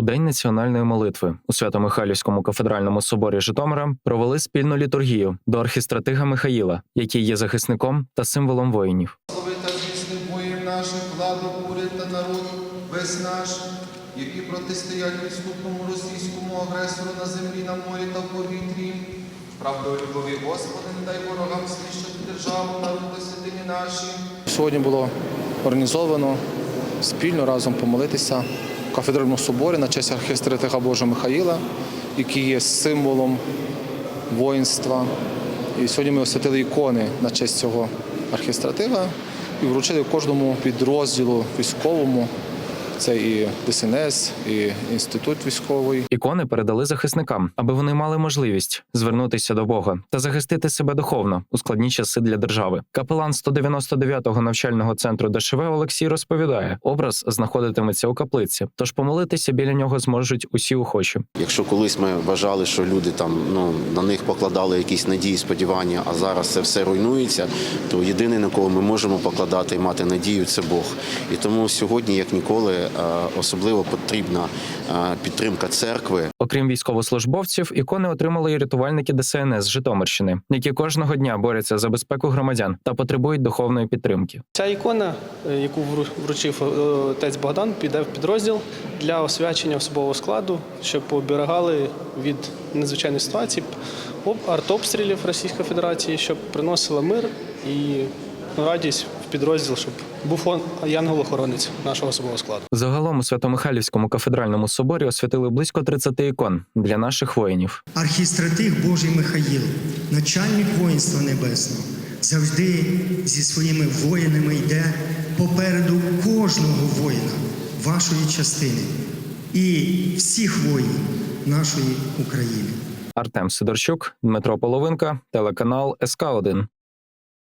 У день національної молитви у Свято-Михайлівському кафедральному соборі Житомира провели спільну літургію до архістратига Михаїла, який є захисником та символом воїнів. Слави та звісних воїв наших, владу, уряд та народ весь наш, які протистоять підступному російському агресору на землі, на морі та в повітрі. Правдою любові Господи, не дай ворогам знищити державу, народ та святині наші. Сьогодні було організовано спільно разом помолитися кафедральному соборі на честь архістратига Божого Михаїла, який є символом воїнства. І сьогодні ми освятили ікони на честь цього архістратига і вручили кожному підрозділу військовому. Це і ДСНС, і інститут військовий, Ікони передали захисникам, аби вони мали можливість звернутися до Бога та захистити себе духовно у складні часи для держави. Капелан 199-го навчального центру ДШВ Олексій розповідає, образ знаходитиметься у каплиці, тож помолитися біля нього зможуть усі охочі. Якщо колись ми вважали, що люди там ну на них покладали якісь надії, сподівання, а зараз це все руйнується, то єдиний на кого ми можемо покладати і мати надію це Бог. І тому сьогодні, як ніколи, особливо потрібна е, підтримка церкви. Окрім військовослужбовців, ікони отримали і рятувальники ДСНС з Житомирщини, які кожного дня борються за безпеку громадян та потребують духовної підтримки. Ця ікона, е, яку вру- вручив е, отець Богдан, піде в підрозділ для освячення особового складу, щоб оберігали від надзвичайних ситуацій, об- артобстрілів Російської Федерації, щоб приносила мир і ну, радість в підрозділ, щоб був он- янгол-охоронець нашого особового складу. Загалом у Свято-Михайлівському кафедральному соборі освятили близько 30 ікон для наших воїнів. Архістратиг Божий Михаїл, начальник воїнства небесного, завжди зі своїми воїнами йде попереду кожного воїна вашої частини і всіх воїнів нашої України. Артем Сидорчук, Дмитро Половинка, телеканал СК 1